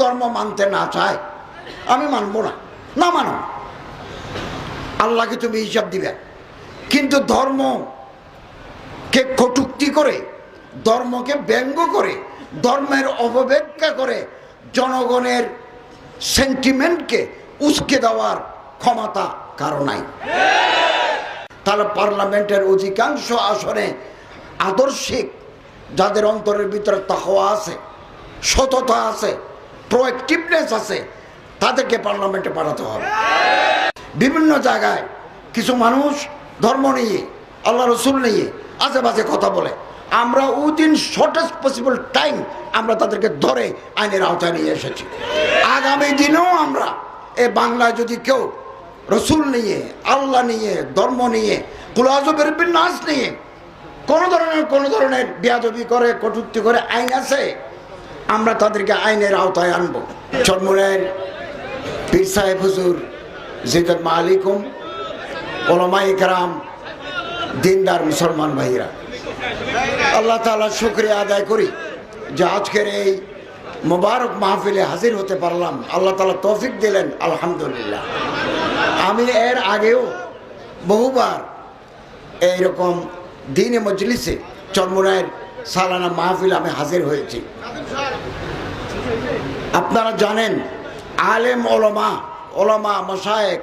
ধর্ম মানতে না চায়, আমি মানবো না না মানো আল্লাহকে তুমি হিসাব দিবে। কিন্তু ধর্মকে কটুক্তি করে, ধর্মকে ব্যঙ্গ করে, ধর্মের অপব্যাখ্যা করে, জনগণের সেন্টিমেন্টকে উস্কে দেওয়ার ক্ষমতা কারও নাই। তাহলে পার্লামেন্টের অধিকাংশ আসনে আদর্শিক, যাদের অন্তরের ভিতরে তাহওয়া আছে, সততা আছে প্রোয়েক্টিভনেস আছে, তাদেরকে পার্লামেন্টে পাঠাতে হবে। বিভিন্ন জায়গায় কিছু মানুষ ধর্ম নিয়ে, আল্লাহ রসুল নিয়ে আশেপাশে কথা বলে। আমরা উইদিন শর্টেস্ট পসিবল টাইম আমরা তাদেরকে ধরে আইনের আওতায় নিয়ে এসেছি। আগামী দিনেও আমরা এ বাংলায় যদি কেউ রসুল নিয়ে, আল্লাহ নিয়ে, ধর্ম নিয়ে কুলাজবের নাচ নিয়ে কোনো ধরনের কোনো ধরনের বেয়াদবি করে, কটুক্তি করে আইন আছে আমরা তাদেরকে আইনের আওতায় আনব। চন্মনের পীর সাহেব হুজুর জিদার মালিকুম ওলামা ইকরাম দিনদার মুসলমান ভাইরা আল্লাহ তালা শুক্রিয়া আদায় করি যে আজকের এই মোবারক মাহফিলে হাজির হতে পারলাম। আল্লাহ তালা তৌফিক দিলেন, আলহামদুলিল্লাহ। আমি এর আগেও বহুবার এইরকম দিনে মজলিসে চরমুরায়ের সালানা মাহফিল আমি হাজির হয়েছি। আপনারা জানেন, আলেম ওলমা ওলমা মশায়েক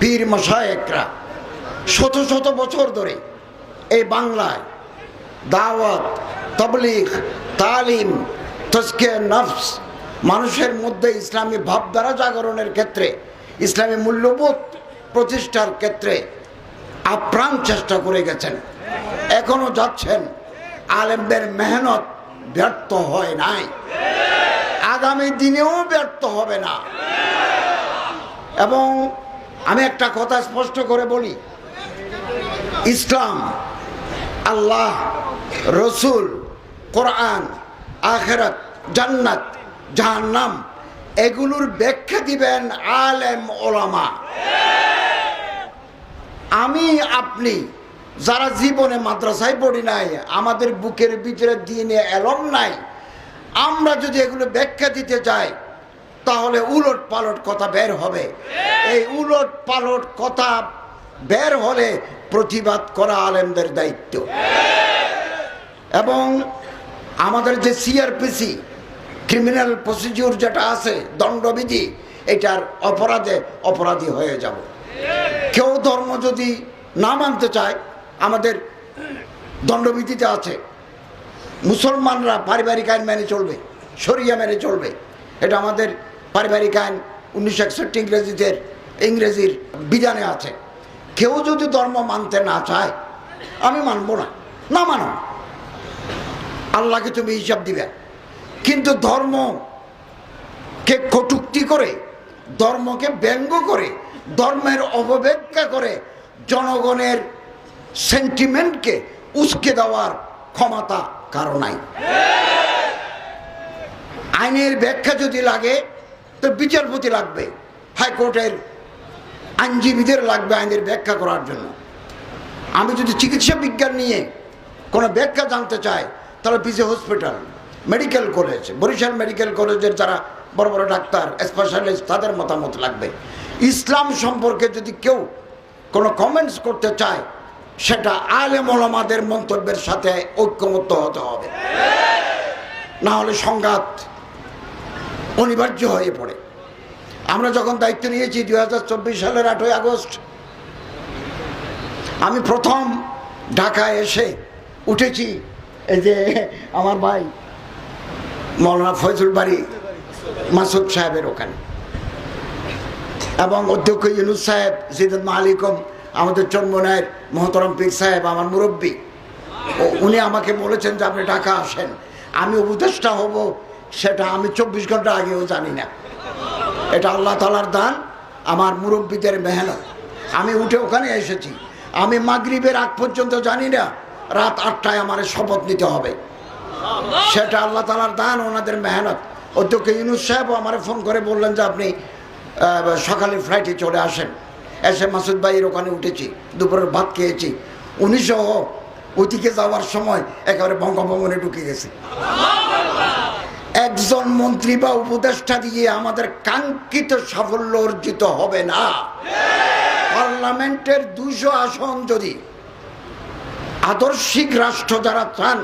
পীর মশায়েকরা শত শত বছর ধরে এই বাংলায় দাওয়াত, তবলিগ, তালিম তস্কে নফস, মানুষের মধ্যে ইসলামী ভাবধারা জাগরণের ক্ষেত্রে, ইসলামী মূল্যবোধ প্রতিষ্ঠার ক্ষেত্রে আপ্রাণ চেষ্টা করে গেছেন, এখনও যাচ্ছেন। আলেমদের মেহনত ব্যর্থ হয় নাই। আগামী দিনেও ব্যর্থ হবে না। এবং আমি একটা কথা স্পষ্ট করে বলি। ইসলাম, আল্লাহ, রসুল, কোরআন, আখেরাত, জান্নাত, জাহান্নাম, এগুলোর ব্যাখ্যা দিবেন আলেম ওলামা। আমি, আপনি যারা জীবনে মাদ্রাসায় পড়ি নাই, আমাদের বুকের ভিতরে দিনে এলম নাই, আমরা যদি এগুলো ব্যাখ্যা দিতে যাই, তাহলে উলট পালট কথা বের হবে। এই উলট পালট কথা বের হলে প্রতিবাদ করা আলেমদের দায়িত্ব। এবং আমাদের যে সিআরপিসি ক্রিমিনাল প্রসিডিউর যেটা আছে, দণ্ডবিধি, এটার অপরাধে অপরাধী হয়ে যাব। কেউ ধর্ম যদি না মানতে চায় আমাদের দণ্ডবিধিতে আছে, মুসলমানরা পারিবারিক আইন মেনে চলবে, শরিয়া মেনে চলবে। এটা আমাদের পারিবারিক আইন উনিশশো একষট্টি ইংরেজিতে, ইংরেজির বিধানে আছে। কেউ যদি ধর্ম মানতে না চায়, আমি মানবো না না মানো। আল্লাহকে তুমি হিসাব দিবে। কিন্তু ধর্মকে কটুক্তি করে, ধর্মকে ব্যঙ্গ করে, ধর্মের অপব্যাখ্যা করে, জনগণের সেন্টিমেন্টকে উস্কে দেওয়ার ক্ষমতা কারও নাই। আইনের ব্যাখ্যা যদি লাগে, তো বিচারপতি লাগবে, হাইকোর্টের আইনজীবীদের লাগবে আইনের ব্যাখ্যা করার জন্য। আমি যদি চিকিৎসা বিজ্ঞান নিয়ে কোনো ব্যাখ্যা জানতে চাই, তাহলে PG hospital, medical college, Barishal medical কলেজের যারা বড় বড় ডাক্তার স্পেশালিস্ট তাদের মতামত লাগবে। ইসলাম সম্পর্কে যদি কেউ কোনো কমেন্টস করতে চায় সেটা আলেম ওলামাদের মন্তব্যের সাথে ঐক্যমত হতে হবে। না হলে সংঘাত অনিবার্য হয়ে পড়ে। আমরা যখন দায়িত্ব নিয়েছি দুই চব্বিশ সালের আটই আগস্ট, আমি প্রথম ঢাকায় এসে উঠেছি এই যে আমার ভাই মৌলানা ফয়জুল বাড়ি মাসুদ সাহেবের ওখানে এবং অধ্যক্ষ ইউনুস সাহেব জিদুল মালিকম আমাদের চন্মনায়ের মহতরম পীর সাহেব, আমার মুরব্বী। ও, উনি আমাকে বলেছেন যে আপনি ঢাকা আসেন। আমি উপদেষ্টা হব, সেটা আমি চব্বিশ ঘণ্টা আগেও জানি না। এটা আল্লাহ তালার দান, আমার মুরব্বীদের মেহনত। আমি উঠে ওখানে এসেছি। আমি মাগরিবের আগ পর্যন্ত জানি না, রাত আটটায় আমার শপথ নিতে হবে। সেটা আল্লাহ তালার দান, ওনাদের মেহনত। অধ্যক্ষ ইউনুস সাহেবও আমার ফোন করে বললেন যে আপনি সকালে ফ্লাইটে চলে আসেন। এসে মাসুদ ভাইয়ের ওখানে উঠেছি, দুপুরের ভাত খেয়েছি। উনি সহ ওদিকে যাওয়ার সময় একেবারে বঙ্গভবনে ঢুকে গেছে। একজন মন্ত্রী বা উপদেষ্টা দিয়ে আমাদের কাঙ্ক্ষিত সাফল্য অর্জিত হবে না। পার্লামেন্টের দুশো আসন যদি আদর্শিক রাষ্ট্র যারা চান,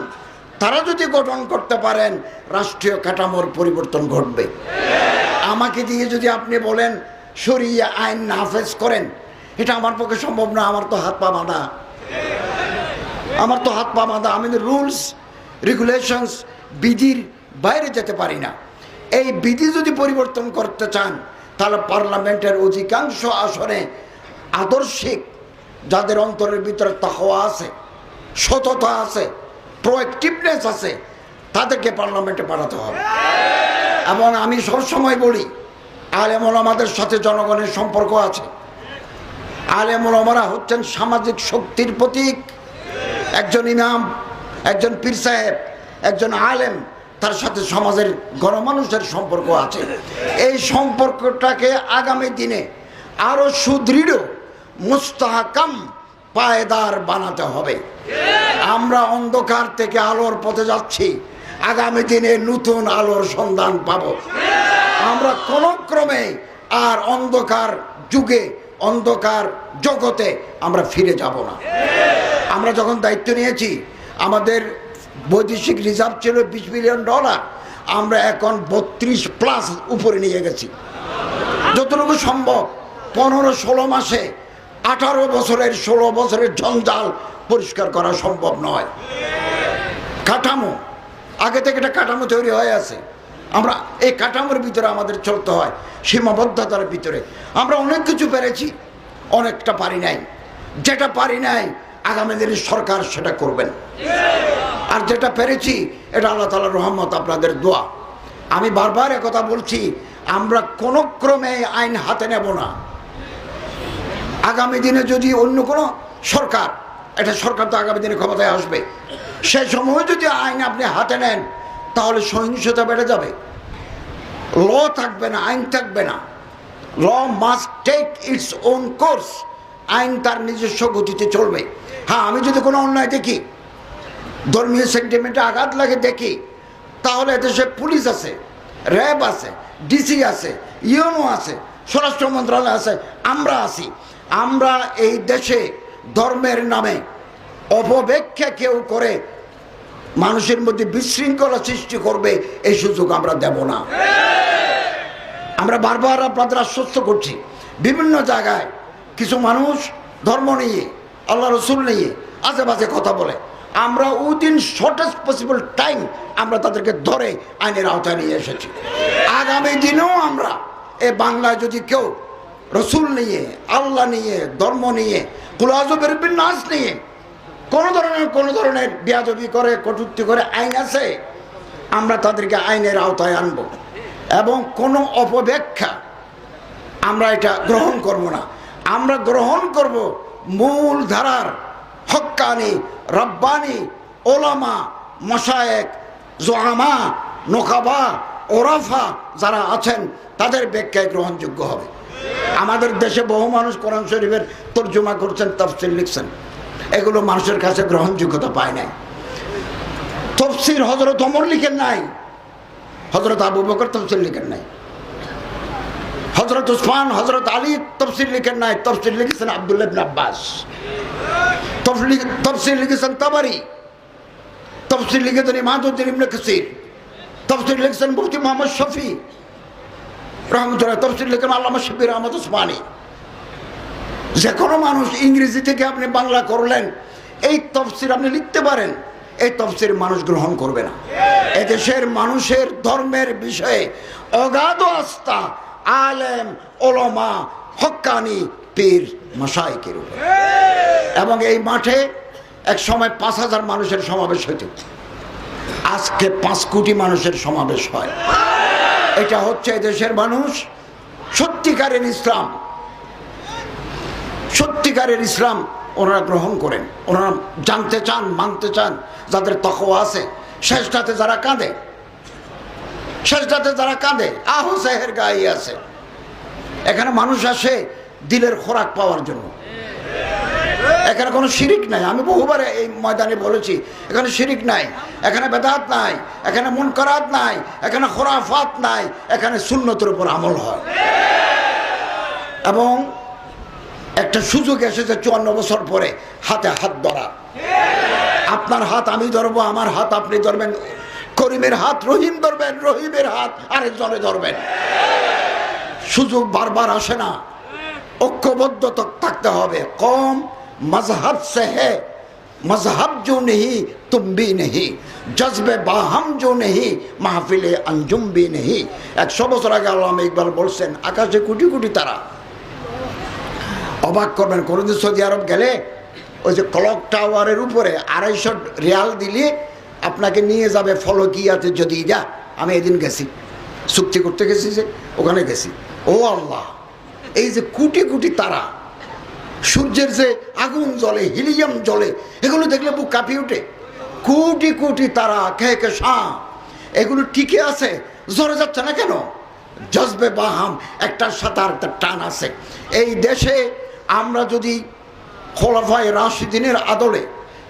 তারা যদি গঠন করতে পারেন, রাষ্ট্রীয় কাঠামোর পরিবর্তন ঘটবে। আমাকে দিয়ে যদি আপনি বলেন সরিয়ে আইন নাফেজ করেন। এটা আমার পক্ষে সম্ভব না, আমার তো হাত পা বাঁধা। আমার তো হাত পা বাঁধা, আমি রুলস রেগুলেশনস বিধির বাইরে যেতে পারি না। এই বিধি যদি পরিবর্তন করতে চান, তাহলে পার্লামেন্টের অধিকাংশ আসনে আদর্শিক, যাদের অন্তরের ভিতরে তাহওয়া আছে, সততা আছে প্রোয়েক্টিভনেস আছে, তাদেরকে পার্লামেন্টে পাঠাতে হবে। এবং আমি সবসময় বলি আলেমল আমাদের সাথে জনগণের সম্পর্ক আছে। আলেমুল ওমরা হচ্ছেন সামাজিক শক্তির প্রতীক। একজন ইমাম, একজন পীর সাহেব, একজন আলেম, তার সাথে সমাজের গণমানুষের সম্পর্ক আছে। এই সম্পর্কটাকে আগামী দিনে আরও সুদৃঢ়, মুস্তাহকাম পায়দার বানাতে হবে। আমরা অন্ধকার থেকে আলোর পথে যাচ্ছি। আগামী দিনে নতুন আলোর সন্ধান পাব। আমরা কোনো ক্রমে আর অন্ধকার যুগে, অন্ধকার জগতে আমরা ফিরে যাব না। আমরা যখন দায়িত্ব নিয়েছি, আমাদের বৈদেশিক রিজার্ভ ছিল বিশ বিলিয়ন ডলার, আমরা এখন বত্রিশ প্লাস উপরে নিয়ে গেছি। যতটুকু সম্ভব, পনেরো ষোলো মাসে আঠারো বছরের ষোলো বছরের জঞ্জাল পরিষ্কার করা সম্ভব নয়। কাঠামো, আগে থেকে একটা কাঠামো তৈরি হয়ে আছে। আমরা এই কাঠামোর ভিতরে আমাদের চলতে হয়, সীমাবদ্ধতার ভিতরে। আমরা অনেক কিছু পেরেছি, অনেকটা পারি নাই। যেটা পারি নাই, আগামী দিনে সরকার সেটা করবেন। আর যেটা পেরেছি, এটা আল্লাহ তালার রহমত, আপনাদের দোয়া। আমি বারবার কথা বলছি, আমরা কোনো ক্রমে আইন হাতে নেব না। আগামী দিনে যদি অন্য কোনো সরকার, এটা সরকার তো আগামী দিনে ক্ষমতায় আসবে, সে সময় যদি আইন আপনি হাতে নেন তাহলে সহিংসতা বেড়ে যাবে। ল থাকবে না, আইন থাকবে না। Law must take its own course আইন তার নিজস্ব গতিতে চলবে। হ্যাঁ আমি যদি কোনো অন্যায় দেখি, ধর্মীয় সেন্টিমেন্টে আঘাত লাগে দেখি, তাহলে দেশে পুলিশ আছে, র্যাব আছে, ডিসি আছে ইউনো আছে, স্বরাষ্ট্র মন্ত্রণালয় আছে, আমরা আছি। আমরা এই দেশে ধর্মের নামে অপব্যাখ্যা কেউ করে মানুষের মধ্যে বিশৃঙ্খলা সৃষ্টি করবে, এই সুযোগ আমরা দেব না। আমরা বারবার আপনাদের আশ্বস্ত করছি, বিভিন্ন জায়গায় কিছু মানুষ ধর্ম নিয়ে, আল্লাহ রসুল নিয়ে বাজে কথা বলে। আমরা উইদিন শর্টেস্ট পসিবল টাইম আমরা তাদেরকে ধরে আইনের আওতায় নিয়ে এসেছি। আগামী দিনেও আমরা এ বাংলায় যদি কেউ রসুল নিয়ে, আল্লাহ নিয়ে, ধর্ম নিয়ে কুলাজবের নাচ নিয়ে কোনো ধরনের কোনো ধরনের বিয়াদবি করে, কটূক্তি করে আইন আছে? আমরা তাদেরকে আইনের আওতায় আনব। এবং কোনো অপব্যাখ্যা আমরা এটা গ্রহণ করব না। আমরা গ্রহণ করব মূল ধারার হক্কানি, রব্বানি, ওলামা মশায়েক জোহামা নোকাবা, ওরাফা যারা আছেন, তাদের ব্যাখ্যায় গ্রহণযোগ্য হবে। আমাদের দেশে বহু মানুষ কোরআন শরীফের তর্জমা করছেন তফসিল লিখছেন। এগুলো মানুষের কাছে গ্রহণযোগ্যতা পায় নাই। তফসির হজরত অমর লিখেন নাই হজরত আবু বকর তফসিল লিখেন নাই হজরত উসমান হজরত আলী তফসিল লিখেন নাই, তফসিল লিখেছেন আবদুল্লাহ আব্বাস, তফসিল লিখেছেন তাবারি, তফসিল লিখেছেন ইমাদুদ্দিন ইবনে কাসির, তফসিল লিখেছেন মুফতি মোহাম্মদ শফি, রহমতুল্লাহ, তফসিল লিখেন আল্লামা শফির আহমদ উসমানী। যে কোনো মানুষ ইংরেজি থেকে আপনি বাংলা করলেন এই তফসির আপনি লিখতে পারেন এই তফসির মানুষ গ্রহণ করবে না। এদেশের মানুষের ধর্মের বিষয়ে অগাধ আস্থা আলেম ওলমা হক্কানি পীর মশাইকের উপর। এবং এই মাঠে এক সময় পাঁচ হাজার মানুষের সমাবেশ হইত। আজকে পাঁচ কোটি মানুষের সমাবেশ হয়। এটা হচ্ছে দেশের মানুষ সত্যিকারের ইসলাম। সত্যিকারের ইসলাম ওনারা গ্রহণ করেন। ওনারা জানতে চান, মানতে চান, যাদের তকওয়া আছে। শেষটাতে যারা কাঁদে, শেষটাতে যারা কাঁদে, আহো সাহের গায়ে আছে। এখানে মানুষ আসে দিলের খোরাক পাওয়ার জন্য। এখানে কোনো শিরিক নাই। আমি বহুবার এই ময়দানে বলেছি, এখানে শিরিক নাই, এখানে বেদাত নাই, এখানে মন মুনকরাত নাই, এখানে খোরাফাত নাই, এখানে সুন্নতের উপর আমল হয়। এবং একটা সুযোগ এসেছে চুয়ান্ন বছর পরে, হাতে হাত ধরা। আপনার হাত আমি ধরবো, আমার হাত আপনি ধরবেন। করিমের হাত, রহিম ধরবেন, রহিমের হাত আরেকজনে ধরবেন। সুযোগ বারবার আসে না। ঐক্যবদ্ধ থাকতে হবে। কম মজহাব সে হে মজহাব জো নেই তুমি নেহি। নেই জজবে বাহাম জো নেই মাহফিলে আঞ্জুম বি নেই একশো বছর আগে আল্লাহ ইকবাল বলছেন, আকাশে কুটি কুটি তারা। অবাক করবেন কোনোদিন সৌদি আরব গেলে ওই যে ক্লক টাওয়ারের উপরে আড়াইশো রিয়াল দিলে আপনাকে নিয়ে যাবে ফলকিয়াতে যদি যা। আমি এদিন গেছি, চুক্তি করতে গেছি যে ওখানে গেছি। ও আল্লাহ, এই যে কোটি কোটি তারা, সূর্যের যে আগুন জলে হিলিয়াম জলে এগুলো দেখলে বুক কাঁপিয়ে ওঠে। কোটি কোটি তারা, কে কে সাঁ এগুলো টিকে আছে? জ্বরে যাচ্ছে না কেন? জজবে বাহাম একটার সাথে আরেকটা টান আছে। এই দেশে আমরা যদি খোলাফায় রাশিদিনের আদলে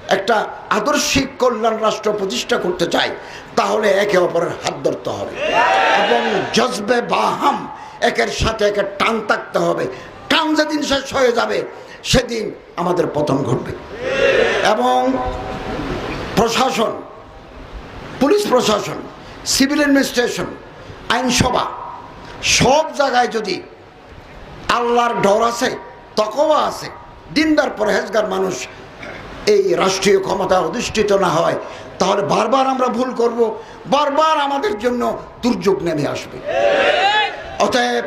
একটা আদর্শিক কল্যাণ রাষ্ট্র প্রতিষ্ঠা করতে চাই, তাহলে একে অপরের হাত ধরতে হবে। এবং জজবে বাহাম, একের সাথে একের টান থাকতে হবে। টান যেদিন শেষ হয়ে যাবে, সেদিন আমাদের পতন ঘটবে। এবং প্রশাসন, পুলিশ প্রশাসন, সিভিল অ্যাডমিনিস্ট্রেশন, আইনসভা, সব জায়গায় যদি আল্লাহর ডর আছে তকওয়া আছে। দিনদার, পরহেজগার মানুষ এই রাষ্ট্রীয় ক্ষমতা অধিষ্ঠিত না হয়, তাহলে বারবার আমরা ভুল করব, বারবার আমাদের জন্য দুর্যোগ নেমে আসবে। অতএব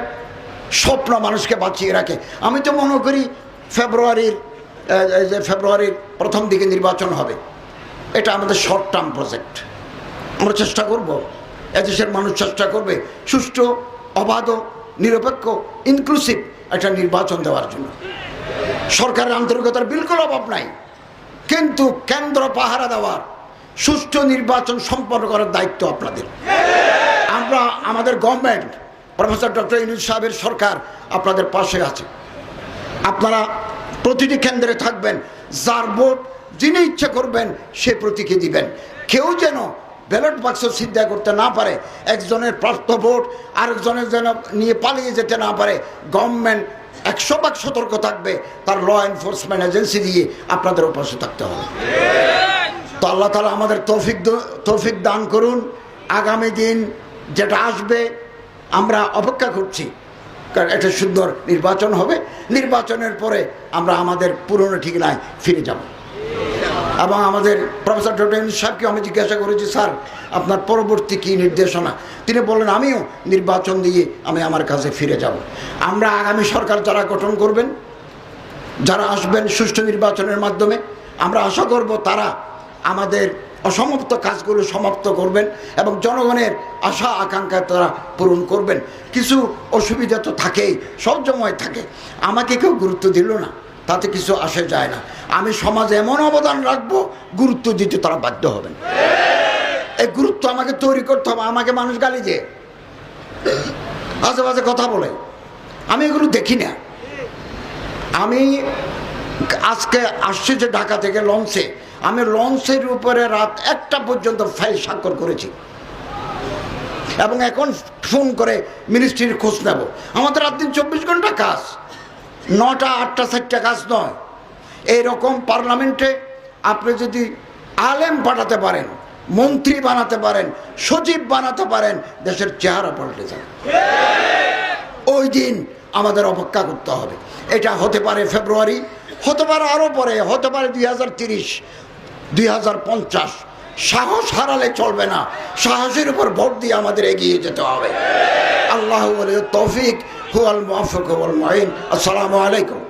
স্বপ্ন মানুষকে বাঁচিয়ে রাখে। আমি তো মনে করি ফেব্রুয়ারির যে ফেব্রুয়ারির প্রথম দিকে নির্বাচন হবে, এটা আমাদের শর্ট টার্ম প্রজেক্ট আমরা চেষ্টা করব, এদেশের মানুষ চেষ্টা করবে, সুষ্ঠু, অবাধ, নিরপেক্ষ ইনক্লুসিভ একটা নির্বাচন দেওয়ার জন্য। সরকারের আন্তরিকতার বিলকুল অভাব নাই। কিন্তু কেন্দ্র পাহারা দেওয়ার, সুষ্ঠু নির্বাচন সম্পন্ন করার দায়িত্ব আপনাদের। আমরা, আমাদের গভর্নমেন্ট প্রফেসর ডক্টর ইনুজ সাহেবের সরকার আপনাদের পাশে আছে। আপনারা প্রতিটি কেন্দ্রে থাকবেন, যার ভোট যিনি ইচ্ছে করবেন সে প্রতীকে দিবেন। কেউ যেন ব্যালট বাক্স চিন্তা করতে না পারে, একজনের প্রাপ্ত ভোট আরেকজনের যেন নিয়ে পালিয়ে যেতে না পারে গভর্নমেন্ট একশো ভাগ সতর্ক থাকবে, তার ল এনফোর্সমেন্ট এজেন্সি দিয়ে আপনাদের পাশে থাকতে হবে। তো আল্লাহ তালা আমাদের তৌফিক তৌফিক দান করুন, আগামী দিন যেটা আসবে, আমরা অপেক্ষা করছি, কারণ একটা সুন্দর নির্বাচন হবে, নির্বাচনের পরে আমরা আমাদের পুরনো ঠিকানায় ফিরে যাব। এবং আমাদের প্রফেসর ডক্টর ইউনুস সাহেবকে আমি জিজ্ঞাসা করেছি, স্যার, আপনার পরবর্তী কী নির্দেশনা? তিনি বললেন, আমিও নির্বাচন দিয়ে আমি আমার কাছে ফিরে যাব। আমরা আগামী সরকার যারা গঠন করবেন, যারা আসবেন সুষ্ঠু নির্বাচনের মাধ্যমে, আমরা আশা করব তারা আমাদের অসমাপ্ত কাজগুলো সমাপ্ত করবেন এবং জনগণের আশা, আকাঙ্ক্ষা তারা পূরণ করবেন। কিছু অসুবিধা তো থাকেই, সব সময় থাকে। আমাকে কেউ গুরুত্ব দিল না। তাতে কিছু আসে যায় না। আমি সমাজে এমন অবদান রাখব, গুরুত্ব দিতে তারা বাধ্য হবেন। এই গুরুত্ব আমাকে তৈরি করতে হবে, আমাকে মানুষ গালি যে আজে বাজে কথা বলে। আমি এগুলো দেখি না। আমি আজকে আসছি যে ঢাকা থেকে লঞ্চে। আমি লঞ্চের উপরে রাত একটা পর্যন্ত ফাইল স্বাক্ষর করেছি। এবং এখন ফোন করে মিনিস্ট্রির খোঁজ নেব। আমাদের রাত দিন চব্বিশ ঘণ্টা কাজ। নটা, আটটা, চারটা কাজ নয়। এইরকম পার্লামেন্টে আপনি যদি আলেম পাঠাতে পারেন, মন্ত্রী বানাতে পারেন, সচিব বানাতে পারেন, দেশের চেহারা পাল্টে যাবে। ওই দিন আমাদের অপেক্ষা করতে হবে। এটা হতে পারে ফেব্রুয়ারি, হতে পারে আরও পরে, হতে পারে দুই হাজার তিরিশ, দুই হাজার পঞ্চাশ। সাহস হারালে চলবে না। সাহসের উপর ভোট দিয়ে আমাদের এগিয়ে যেতে হবে। আল্লাহ বলে তৌফিক هو الموفق والمعين. السلام عليكم.